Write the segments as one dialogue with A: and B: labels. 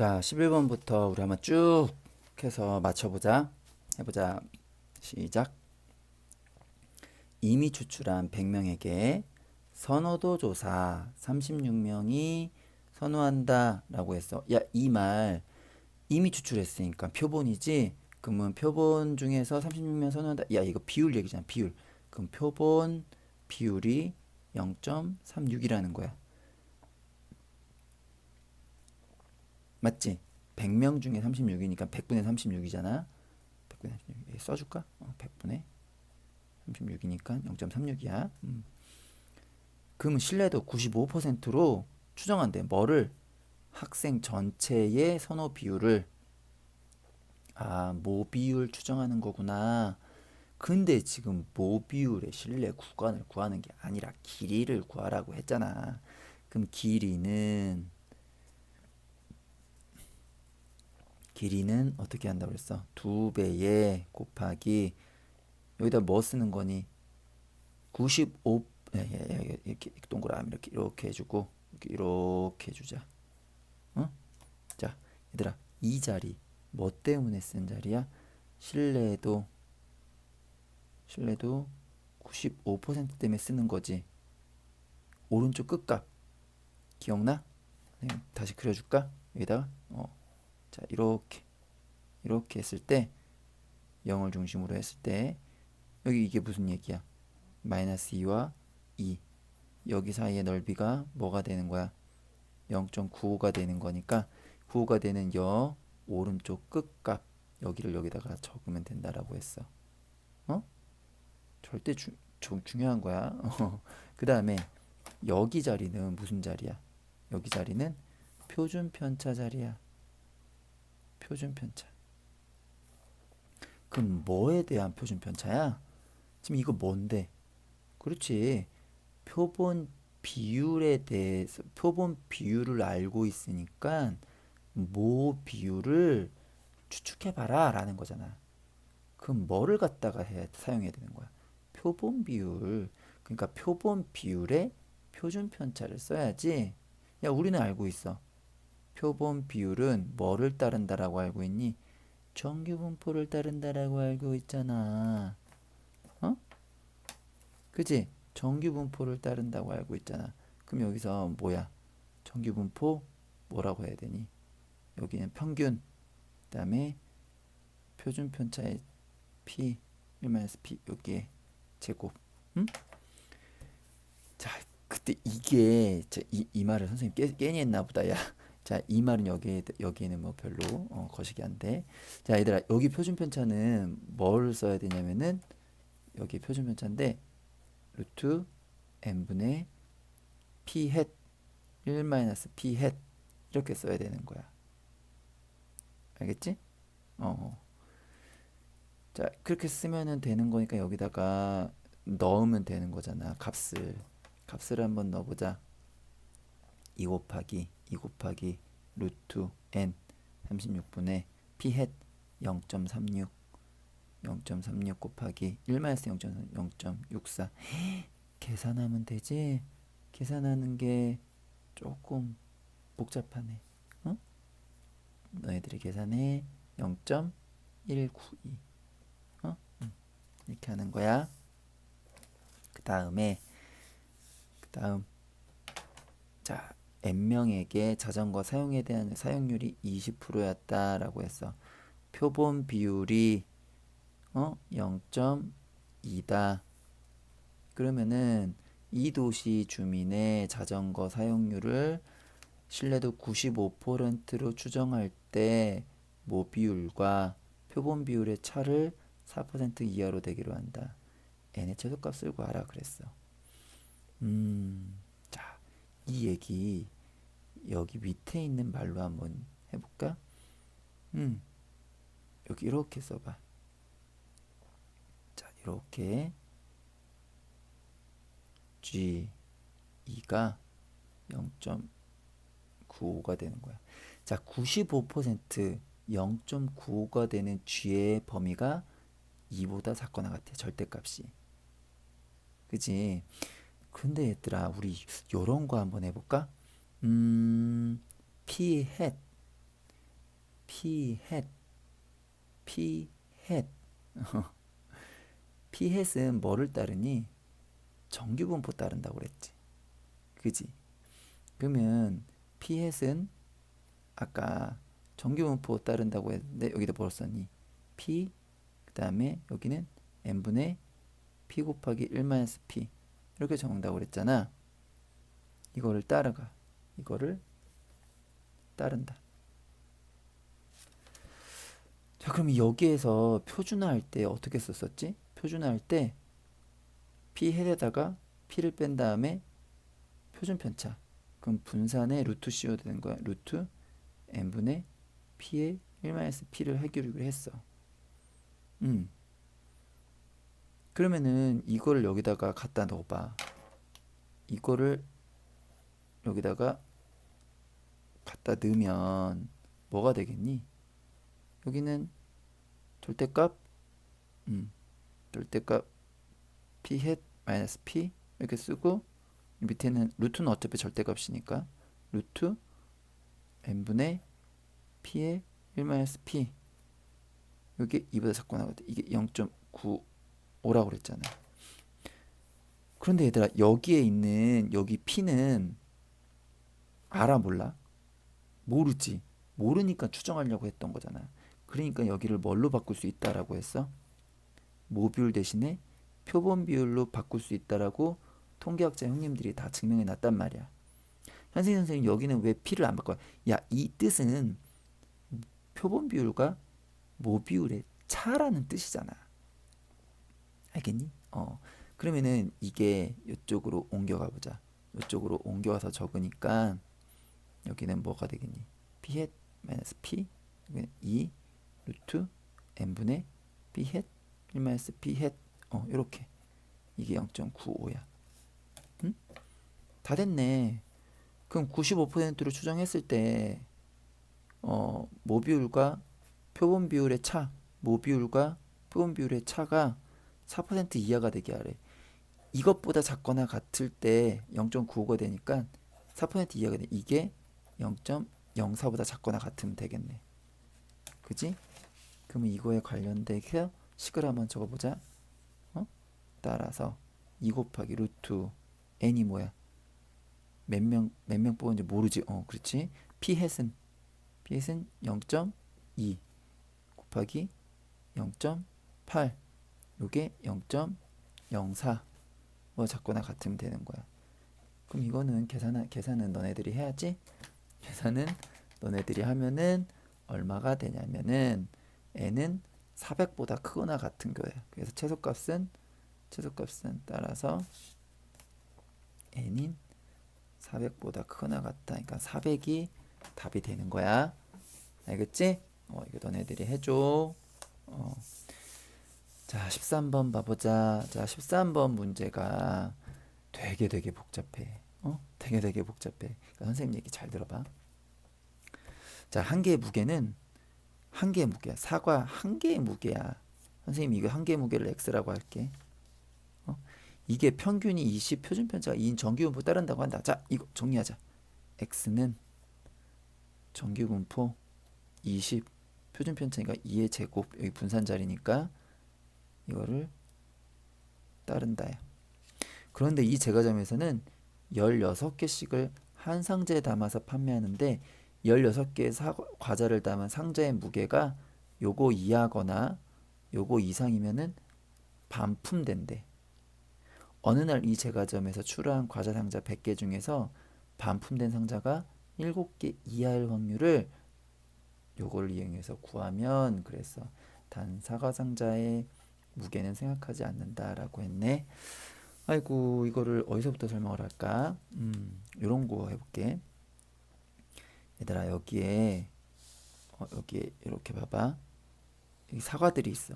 A: 자, 11번부터 우리 한번 쭉 해서 맞춰보자. 해보자. 시작. 이미 추출한 100명에게 선호도 조사 36명이 선호한다 라고 했어. 야, 이 말 이미 추출했으니까 표본이지? 그러면 표본 중에서 36명 선호한다. 야, 이거 비율 얘기잖아. 비율. 그럼 표본 비율이 0.36이라는 거야. 맞지? 100명 중에 36이니까 100분의 36이잖아. 100분의 36. 써줄까? 어, 100분의 36이니까 0.36이야. 음. 그러면 신뢰도 95%로 추정한대. 뭐를? 학생 전체의 선호 비율을 아, 모 비율 추정하는 거구나. 근데 지금 모 비율의 신뢰 구간을 구하는 게 아니라 길이를 구하라고 했잖아. 그럼 길이는 길이는 어떻게 한다고 그랬어? 두 배에 곱하기 여기다 뭐 쓰는 거니? 95 예, 예, 예, 이렇게 동그라미 이렇게 이렇게 해주고 이렇게, 이렇게 해주자. 어? 자, 얘들아 이 자리 뭐 때문에 쓴 자리야? 신뢰도 신뢰도 95% 때문에 쓰는 거지. 오른쪽 끝값 기억나? 네, 다시 그려줄까? 여기다가 어. 자 이렇게 이렇게 했을 때 0을 중심으로 했을 때 여기 이게 무슨 얘기야? 마이너스 2와 2 여기 사이의 넓이가 뭐가 되는 거야? 0.95가 되는 거니까 95가 되는 여 오른쪽 끝값 여기를 여기다가 적으면 된다라고 했어. 어? 절대 주, 주, 중요한 거야. 그 다음에 여기 자리는 무슨 자리야? 여기 자리는 표준 편차 자리야. 표준 편차. 그럼 뭐에 대한 표준 편차야? 지금 이거 뭔데? 그렇지. 표본 비율에 대해서 표본 비율을 알고 있으니까 모 비율을 추측해 봐라 라는 거잖아. 그럼 뭐를 갖다가 해 사용해야 되는 거야? 표본 비율. 그러니까 표본 비율에 표준 편차를 써야지. 야, 우리는 알고 있어. 표본 비율은 뭐를 따른다라고 알고 있니? 정규 분포를 따른다라고 알고 있잖아. 어? 그지? 정규 분포를 따른다고 알고 있잖아. 그럼 여기서 뭐야? 정규 분포 뭐라고 해야 되니? 여기는 평균. 그 다음에 표준 편차의 p 1-p 여기에 제곱. 응? 자, 그때 이게 이, 이 말을 선생님 깨, 깨니 했나 보다. 야. 자, 이 말은 여기에 여기에는 뭐 별로 어, 거시기 안 돼. 자, 얘들아, 여기 표준 편차는 뭘 써야 되냐면은 여기 표준 편차인데 루트 n분의 p 햇 1 마이너스 p 햇 이렇게 써야 되는 거야. 알겠지? 어. 자, 그렇게 쓰면은 되는 거니까 여기다가 넣으면 되는 거잖아. 값을. 값을 한번 넣어보자. 2 곱하기 2 곱하기 루트 n 36분의 p 햇 0.36 0.36 곱하기 1 마이너스 0.0.64 계산하면 되지? 계산하는 게 조금 복잡하네. 어? 너희들이 계산해 0.192 어? 응. 이렇게 하는 거야. 그 다음에 그 다음 자 n명에게 자전거 사용에 대한 사용률이 20%였다라고 했어. 표본 비율이 어? 0.2다. 그러면은 이 도시 주민의 자전거 사용률을 신뢰도 95%로 추정할 때 모 비율과 표본 비율의 차를 4% 이하로 되기로 한다. n의 최소값을 구하라 그랬어. 음, 자, 이 얘기 여기 밑에 있는 말로 한번 해볼까? 음, 여기 이렇게 써봐. 자, 이렇게 G 2가 0.95가 되는 거야. 자, 95% 0.95가 되는 G의 범위가 2보다 작거나 같아. 절대값이. 그지? 근데 얘들아, 우리 요런 거 한번 해볼까? 음, P 햇 피헷. 피헷. 피헷은 뭐를 따르니? 정규분포 따른다고 그랬지. 그지? 그러면 피헷은 아까 정규분포 따른다고 했는데 여기다 뭘 썼니? p 그 다음에 여기는 n분의 p 곱하기 1 마이너스 p 이렇게 적는다고 그랬잖아 이거를 따라가 이거를 따른다 자, 그럼 여기에서 표준화할 때 어떻게 썼었지? 표준화할 때 p 헬에다가 p를 뺀 다음에 표준 편차. 그럼 분산의 루트 co 되는 거야. 루트 n분의 p의 1-p를 해결을 했어. 음. 그러면은 이거를 여기다가 갖다 넣어봐. 이거를 여기다가 갖다 넣으면 뭐가 되겠니? 여기는 절대값 음, 절대값 p 헷 마이너스 p 이렇게 쓰고 밑에는 루트는 어차피 절대값이니까 루트 n분의 p의 1 마이너스 p 여기 2보다 작고 나거든 이게 0.95라고 그랬잖아 그런데 얘들아 여기에 있는 여기 p는 알아 몰라? 모르지 모르니까 추정하려고 했던 거잖아 그러니까 여기를 뭘로 바꿀 수 있다라고 했어? 모뷸 대신에 표본 비율로 바꿀 수 있다라고 통계학자 형님들이 다 증명해 놨단 말이야. 현생 선생님 여기는 왜 P를 안 바꿔? 야, 이 뜻은 표본 비율과 모비율의 차라는 뜻이잖아. 알겠니? 어. 그러면은 이게 이쪽으로 옮겨가 보자. 이쪽으로 옮겨와서 적으니까 여기는 뭐가 되겠니? P 햇 마이너스 P 여기는 2 루트 n분의 b 헷1 마이너스 b 헷어 이렇게 이게 0.95야. 응? 다 됐네. 그럼 95%로 추정했을 때 어, 모비율과 표본 비율의 차, 모비율과 표본 비율의 차가 4% 이하가 되게 하래. 이것보다 작거나 같을 때 0.95가 되니까 4% 이하가 돼. 이게 0.04보다 작거나 같으면 되겠네. 그지? 그러면 이거에 관련되게 식을 한번 적어보자. 어? 따라서 2 곱하기 루트 n이 뭐야? 몇 명 몇 명 뽑은지 모르지. 어, 그렇지. p 햇은 p 햇은 0.2 곱하기 0.8 요게 0.04뭐 작거나 같으면 되는 거야. 그럼 이거는 계산 계산은 너네들이 해야지. 계산은 너네들이 하면은 얼마가 되냐면은 n은 400보다 크거나 같은 거예요. 그래서 최소값은 최소값은 따라서 n인 400보다 크거나 같다. 그러니까 400이 답이 되는 거야. 알겠지? 어, 이거 너네들이 해줘. 어. 자, 13번 봐보자. 자, 13번 문제가 되게 되게 복잡해. 어? 되게 되게 복잡해. 그러니까 선생님 얘기 잘 들어봐. 자, 한 개의 무게는 한 개의 무게야. 사과 한 개의 무게야. 선생님 이거 한 개의 무게를 x라고 할게. 어? 이게 평균이 20, 표준 편차가 2인 정규분포 따른다고 한다. 자, 이거 정리하자. x는 정규분포 20, 표준 편차니까 2의 제곱 여기 분산 자리니까 이거를 따른다야. 그런데 이 제과점에서는 16개씩을 한 상자에 담아서 판매하는데 16개의 사, 과자를 담은 상자의 무게가 요거 이하거나 요거 이상이면은 반품된대. 어느 날 이 제과점에서 출하한 과자 상자 100개 중에서 반품된 상자가 7개 이하일 확률을 요걸 이용해서 구하면 그래서 단 사과 상자의 무게는 생각하지 않는다라고 했네. 아이고 이거를 어디서부터 설명을 할까? 음, 요런 거 해볼게. 얘들아 여기에 어, 여기에 이렇게 봐봐 여기 사과들이 있어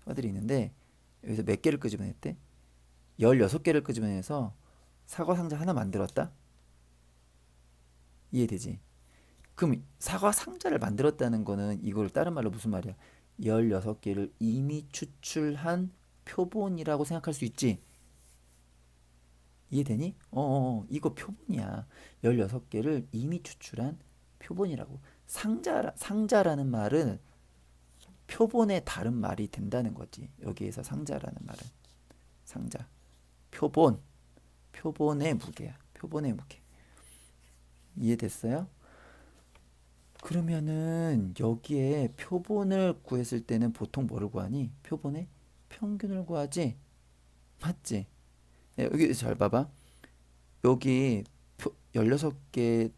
A: 사과들이 있는데 여기서 몇 개를 끄집어냈대? 16개를 끄집어내서 사과 상자 하나 만들었다? 이해되지? 그럼 사과 상자를 만들었다는 거는 이걸 다른 말로 무슨 말이야? 16개를 이미 추출한 표본이라고 생각할 수 있지? 이해되니? 어, 어, 어, 이거 표본이야. 16개를 이미 추출한 표본이라고. 상자 상자라는 말은 표본의 다른 말이 된다는 거지. 여기에서 상자라는 말은 상자. 표본. 표본의 무게야. 표본의 무게. 이해됐어요? 그러면은 여기에 표본을 구했을 때는 보통 뭐를 구하니? 표본의 평균을 구하지? 맞지? 네, 여기 잘 봐봐. 여기 표, 16개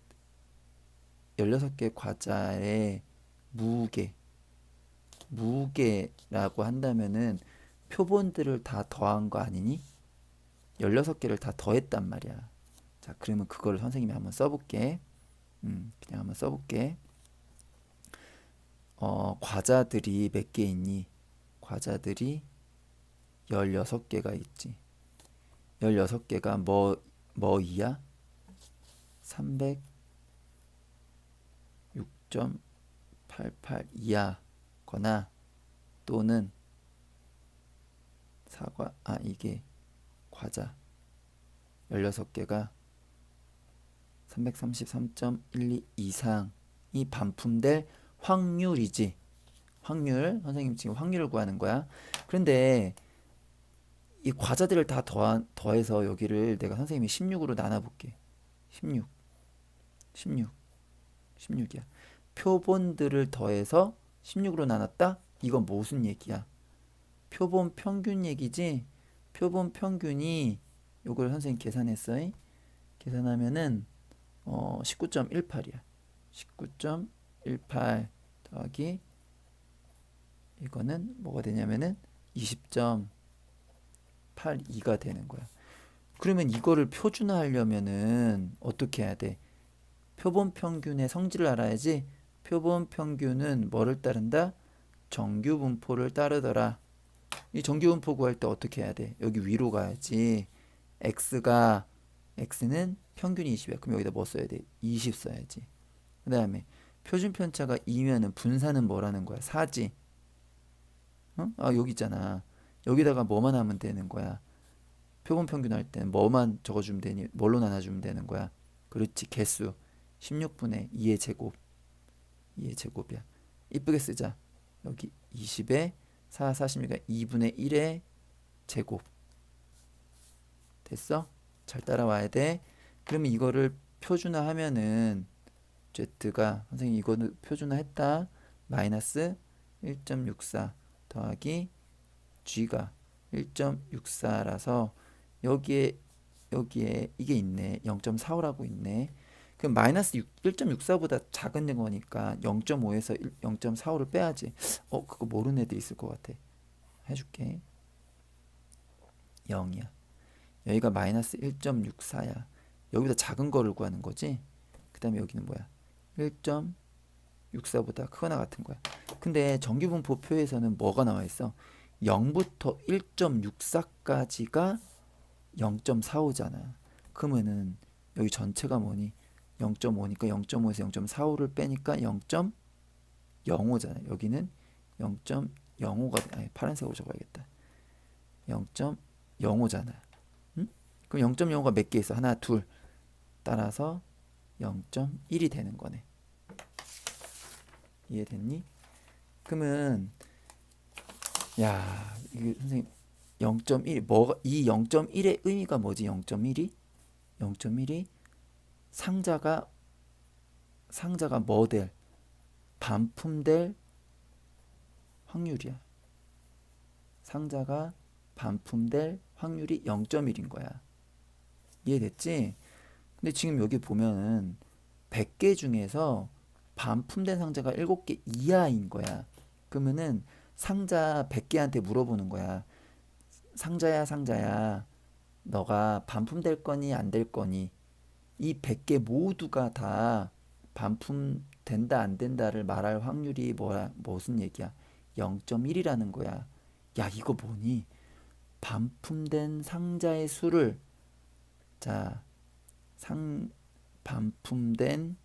A: 16개 과자의 무게 무게라고 한다면은 표본들을 다 더한 거 아니니? 16개를 다 더했단 말이야. 자, 그러면 그거를 선생님이 한번 써볼게. 음, 그냥 한번 써볼게. 어, 과자들이 몇 개 있니? 과자들이 16개가 있지. 16개가 뭐, 뭐 이야? 306.88 이하거나 또는 사과, 아, 이게 과자 16개가 333.12 이상이 반품될 확률이지. 확률, 선생님 지금 확률을 구하는 거야. 그런데 이 과자들을 다 더한, 더해서 여기를 내가 선생님이 16으로 나눠볼게. 16, 16, 16이야. 표본들을 더해서 16으로 나눴다? 이건 무슨 얘기야? 표본 평균 얘기지? 표본 평균이 요걸 선생님 계산했어. 요 계산하면은 어 19.18이야. 19.18 더하기 이거는 뭐가 되냐면은 20.82가 되는 거야. 그러면 이거를 표준화하려면은 어떻게 해야 돼? 표본 평균의 성질을 알아야지. 표본 평균은 뭐를 따른다? 정규 분포를 따르더라. 이 정규 분포 구할 때 어떻게 해야 돼? 여기 위로 가야지. x가 x는 평균이 20이야. 그럼 여기다 뭐 써야 돼? 20 써야지. 그 다음에 표준 편차가 2면은 분산은 뭐라는 거야? 4지. 어? 아 여기 있잖아. 여기다가 뭐만 하면 되는 거야? 표본 평균 할 때는 뭐만 적어주면 되니? 뭘로 나눠주면 되는 거야? 그렇지. 개수 16분의 2의 제곱 2의 제곱이야. 이쁘게 쓰자. 여기 20에 4, 40이니까 2분의 1의 제곱 됐어? 잘 따라와야 돼. 그러면 이거를 표준화하면은 Z가 선생님 이거는 표준화했다. 마이너스 1.64 더하기 G가 1.64라서 여기에 여기에 이게 있네. 0.45라고 있네. 그럼 마이너스 1.64보다 작은 거니까 0.5에서 0.45를 빼야지. 어, 그거 모르는 애들 있을 것 같아. 해줄게. 0이야. 여기가 마이너스 1.64야. 여기보다 작은 거를 구하는 거지. 그 다음에 여기는 뭐야? 1.64보다 크거나 같은 거야. 근데 정규분포표에서는 뭐가 나와 있어? 0부터 1.64까지가 0.45잖아. 그러면은 여기 전체가 뭐니? 0.5니까 0.5에서 0.45를 빼니까 0.05잖아. 여기는 0.05가 아니 파란색으로 적어야겠다. 0.05잖아. 응? 그럼 0.05가 몇 개 있어? 하나, 둘. 따라서 0.1이 되는 거네. 이해됐니? 그러면 야, 이게 선생님 0.1 뭐가 이 0.1의 의미가 뭐지? 0.1이 0.1이 상자가 상자가 뭐될 반품될 확률이야. 상자가 반품될 확률이 0.1인 거야. 이해됐지? 근데 지금 여기 보면은 100개 중에서 반품된 상자가 7개 이하인 거야. 그러면은 상자 100개한테 물어보는 거야. 상자야, 상자야. 너가 반품될 거니 안 될 거니? 이 100개 모두가 다 반품된다 안 된다를 말할 확률이 뭐야? 무슨 얘기야? 0.1이라는 거야. 야, 이거 뭐니? 반품된 상자의 수를 자, 상 반품된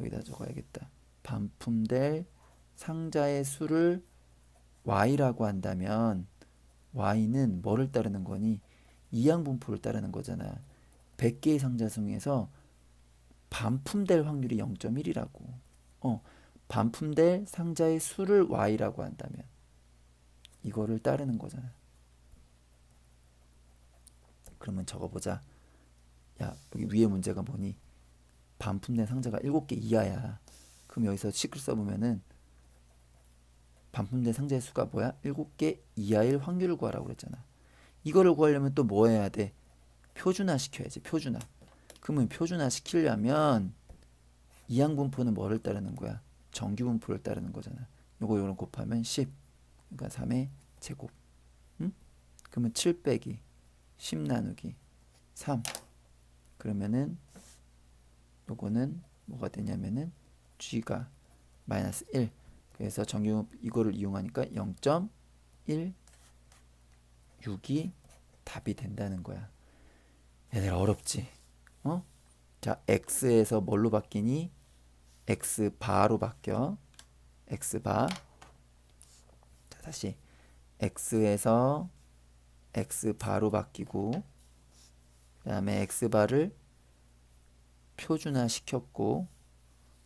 A: 여기다 적어야겠다. 반품될 상자의 수를 y라고 한다면 y는 뭐를 따르는 거니? 이항분포를 따르는 거잖아. 100개의 상자 중에서 반품될 확률이 0.1이라고. 어, 반품될 상자의 수를 y라고 한다면 이거를 따르는 거잖아. 그러면 적어보자. 야, 여기 위에 문제가 뭐니? 반품된 상자가 7개 이하야. 그럼 여기서 식을 써보면은 반품된 상자의 수가 뭐야? 7개 이하일 확률을 구하라고 그랬잖아. 이거를 구하려면 또 뭐 해야 돼? 표준화 시켜야지. 표준화. 그러면 표준화 시키려면 이항분포는 뭐를 따르는 거야? 정규분포를 따르는 거잖아. 요거 요런 곱하면 10. 그러니까 3의 제곱. 응? 그러면 7 빼기 10 나누기 3. 그러면은 요거는 뭐가 되냐면은 g가 마이너스 1. 그래서 정규 이거를 이용하니까 0.16이 답이 된다는 거야. 얘들 어렵지? 어? 자, x에서 뭘로 바뀌니? x 바로 바뀌어. x 바. 자, 다시 x에서 x 바로 바뀌고 그 다음에 x 바를 표준화 시켰고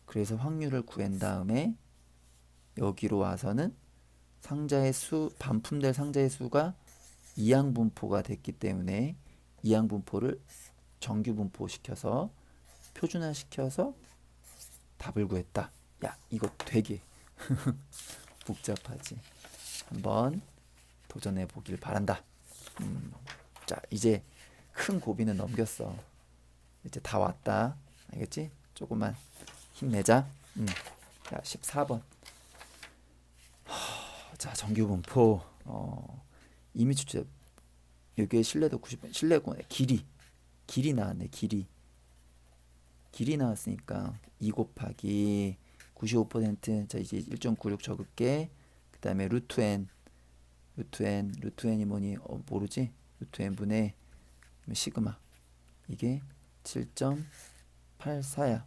A: 그래서 확률을 구한 다음에 여기로 와서는 상자의 수 반품될 상자의 수가 이항 분포가 됐기 때문에 이항 분포를 정규 분포 시켜서 표준화 시켜서 답을 구했다. 야, 이거 되게 복잡하지. 한번 도전해 보길 바란다. 음, 자, 이제 큰 고비는 넘겼어. 이제 다 왔다. 알겠지? 조금만 힘내자. 음. 자, 14번. 자, 정규분포. 어, 이미 추측. 여기에 신뢰도 90, 신뢰고 길이. 길이 나왔네, 길이. 길이 나왔으니까 2 곱하기 95%. 자, 이제 1.96 적을게. 그 다음에 루트 n. 루트 n. 루트 n이 뭐니? 어, 모르지? 루트 n 분의 시그마. 이게 7.84야.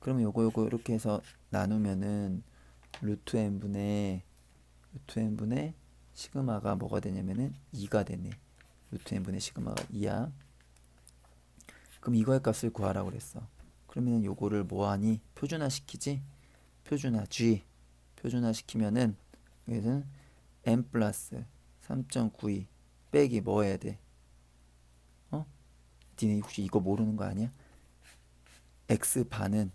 A: 그러면 요거 요거 이렇게 해서 나누면은 루트 n 분의 루트 n 분의 시그마가 뭐가 되냐면은 2가 되네. 루트 n 분의 시그마가 2야. 그럼 이거의 값을 구하라고 그랬어. 그러면 요거를 뭐하니? 표준화 시키지? 표준화 g 표준화 시키면은 여기서는 n 플러스 3.92 빼기 뭐 해야 돼? 어? 니네 혹시 이거 모르는 거 아니야? x 반은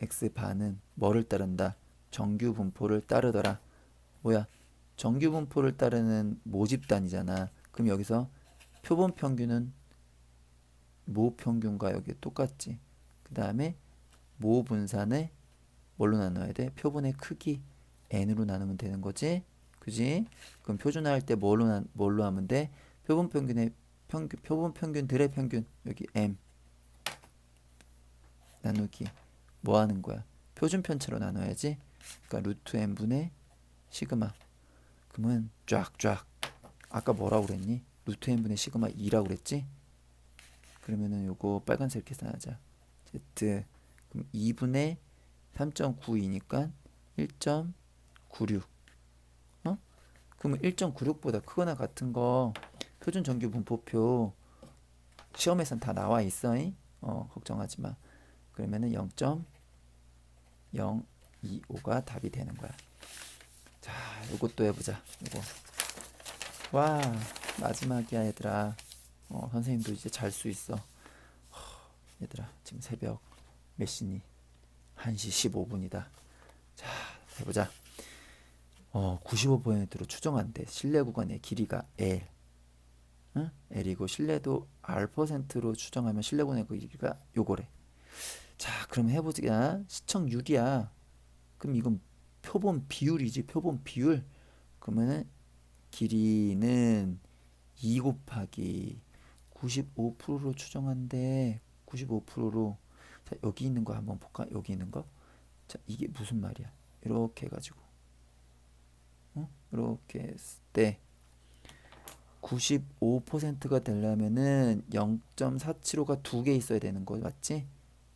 A: x 반은 뭐를 따른다? 정규 분포를 따르더라. 뭐야? 정규 분포를 따르는 모집단이잖아. 그럼 여기서 표본 평균은 모 평균과 여기 똑같지. 그 다음에 모 분산을 뭘로 나눠야 돼? 표본의 크기 n으로 나누면 되는 거지. 그지? 그럼 표준화할 때 뭘로 나, 뭘로 하면 돼? 표본 평균의 평균 표본 평균 들의 평균 여기 m 나누기 뭐 하는 거야? 표준 편차로 나눠야지. 그러니까 루트 n 분의 시그마. 그러면 쫙쫙. 아까 뭐라고 그랬니? 루트 n 분의 시그마 2라고 그랬지? 그러면은 요거 빨간색 계산하자. z 그럼 2분의 3.92니까 1.96. 어? 그러면 1.96보다 크거나 같은 거 표준 정규 분포표 시험에선 다 나와 있어. 잉? 어, 걱정하지 마. 그러면은 0.025가 답이 되는 거야. 자, 요것도 해보자. 요거. 와, 마지막이야, 얘들아. 어, 선생님도 이제 잘 수 있어. 허, 얘들아, 지금 새벽 몇 시니? 1시 15분이다. 자, 해보자. 어, 95%로 추정한대. 실내 구간의 길이가 L. 응? L이고 실내도 R%로 추정하면 구간의 길이가 요거래. 자, 그럼 해보자. 시청률이야. 그럼 이건 표본 비율이지. 표본 비율. 그러면은 길이는 2 곱하기 95%로 추정한데 95%로 자, 여기 있는 거 한번 볼까? 여기 있는 거. 자, 이게 무슨 말이야? 이렇게 해 가지고 어? 이렇게 했을 때 95%가 되려면은 0.475가 두 개 있어야 되는 거 맞지?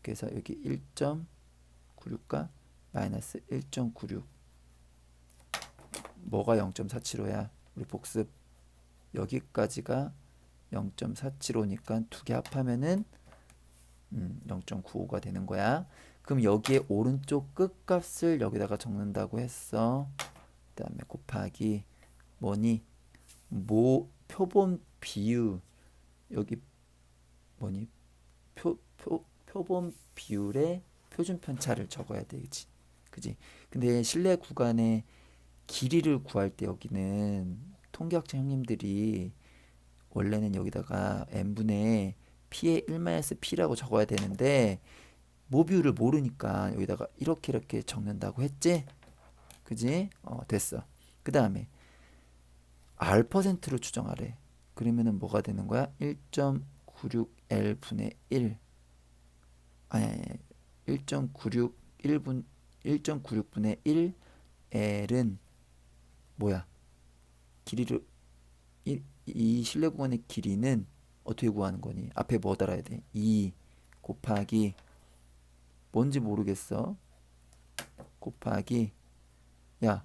A: 그래서 여기 1.96과 마이너스 1.96 뭐가 0.475야? 우리 복습 여기까지가 0.475니까 두 개 합하면은 음, 0.95가 되는 거야. 그럼 여기에 오른쪽 끝값을 여기다가 적는다고 했어. 그다음에 곱하기 뭐니? 모 표본 비율 여기 뭐니? 표, 표, 표본 비율의 표준 편차를 적어야 되지. 그지? 근데 실내 구간의 길이를 구할 때 여기는 통계학자 형님들이 원래는 여기다가 n분의 p의 1-p라고 적어야 되는데 모비율을 모르니까 여기다가 이렇게 이렇게 적는다고 했지? 그지? 어, 됐어. 그 다음에 R%로 추정하래. 그러면은 뭐가 되는 거야? 1.96L 분의 1. 아니, 아니, 1.96 1분 1.96 분의 1 L은 뭐야? 길이를 이, 이 실내 구간의 길이는 어떻게 구하는 거니? 앞에 뭐 달아야 돼? 2 곱하기 뭔지 모르겠어. 곱하기 야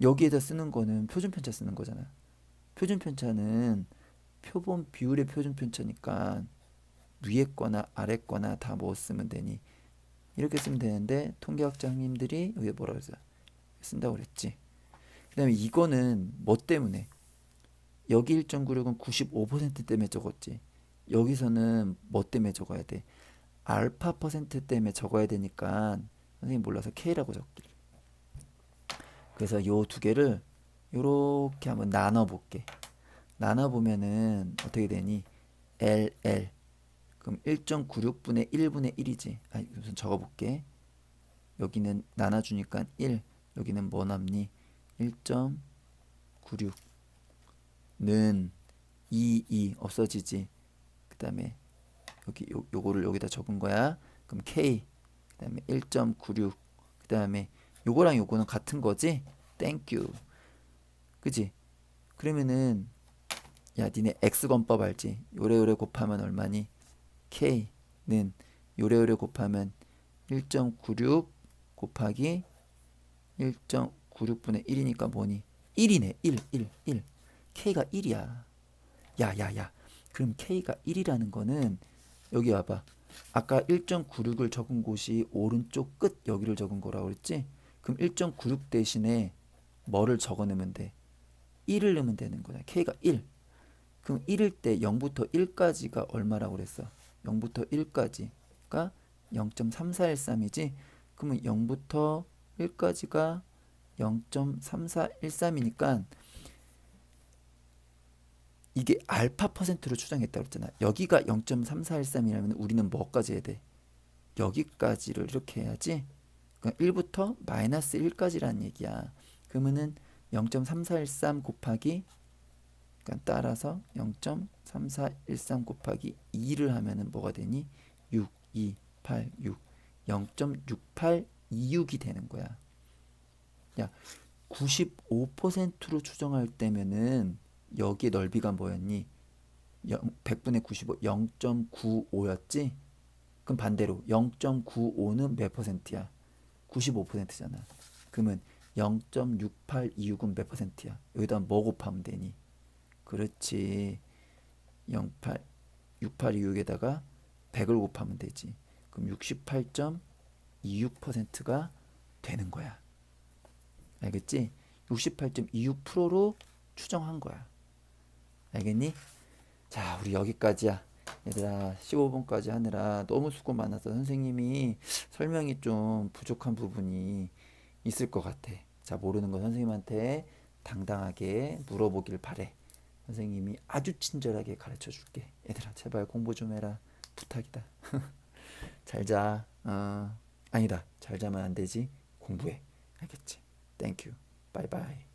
A: 여기에다 쓰는 거는 표준 편차 쓰는 거잖아. 표준 편차는 표본 비율의 표준 편차니까 위에 거나 아래 거나 다 뭐 쓰면 되니? 이렇게 쓰면 되는데 통계학자 형님들이 여기 뭐라 그랬어 쓴다고 그랬지. 그 다음에 이거는 뭐 때문에? 여기 1.96은 95% 때문에 적었지. 여기서는 뭐 때문에 적어야 돼? 알파 퍼센트 때문에 적어야 되니까 선생님 몰라서 K라고 적길 그래서 요 두 개를 요렇게 한번 나눠 볼게 나눠 보면은 어떻게 되니 LL 그럼 1.96분의 1분의 1이지. 아, 우선 적어 볼게. 여기는 나눠 주니까 1. 여기는 뭐 남니? 1.96는 2, 2 없어지지. 그 다음에 여기 요, 요거를 여기다 적은 거야. 그럼 K. 그 다음에 1.96. 그 다음에 요거랑 요거는 같은 거지? 땡큐. 그지? 그러면은 야 니네 X건법 알지? 요래요래 곱하면 얼마니? k는 요래요래 곱하면 1.96 곱하기 1.96분의 1이니까 뭐니? 1이네. 1, 1, 1. k가 1이야. 야, 야, 야. 그럼 k가 1이라는 거는 여기 와봐. 아까 1.96을 적은 곳이 오른쪽 끝 여기를 적은 거라고 그랬지? 그럼 1.96 대신에 뭐를 적어내면 돼? 1을 넣으면 되는 거야. k가 1. 그럼 1일 때 0부터 1까지가 얼마라고 그랬어? 0부터 1까지가 0.3413이지. 그러면 0부터 1까지가 0.3413이니까 이게 알파 퍼센트로 추정했다고 그랬잖아. 여기가 0.3413이라면 우리는 뭐까지 해야 돼? 여기까지를 이렇게 해야지. 그러니까 1부터 마이너스 1까지라는 얘기야. 그러면은 0.3413 곱하기 그러니까 따라서 0.3413 곱하기 2를 하면은 뭐가 되니? 6, 2, 8, 6. 0.6826이 되는 거야. 야, 95%로 추정할 때면은 여기 넓이가 뭐였니? 100분의 95, 0.95였지? 그럼 반대로 0.95는 몇 퍼센트야? 95%잖아. 그러면 0.6826은 몇 퍼센트야? 여기다 뭐 곱하면 되니? 그렇지. 08, 6826에다가 100을 곱하면 되지. 그럼 68.26%가 되는 거야. 알겠지? 68.26%로 추정한 거야. 알겠니? 자, 우리 여기까지야. 얘들아, 15분까지 하느라 너무 수고 많아서 선생님이 설명이 좀 부족한 부분이 있을 것 같아. 자, 모르는 거 선생님한테 당당하게 물어보길 바래. 선생님이 아주 친절하게 가르쳐 줄게. 얘들아, 제발 공부 좀 해라. 부탁이다. 잘 자. 어, 아니다. 잘 자면 안 되지. 공부해. 알겠지? 땡큐. 바이바이.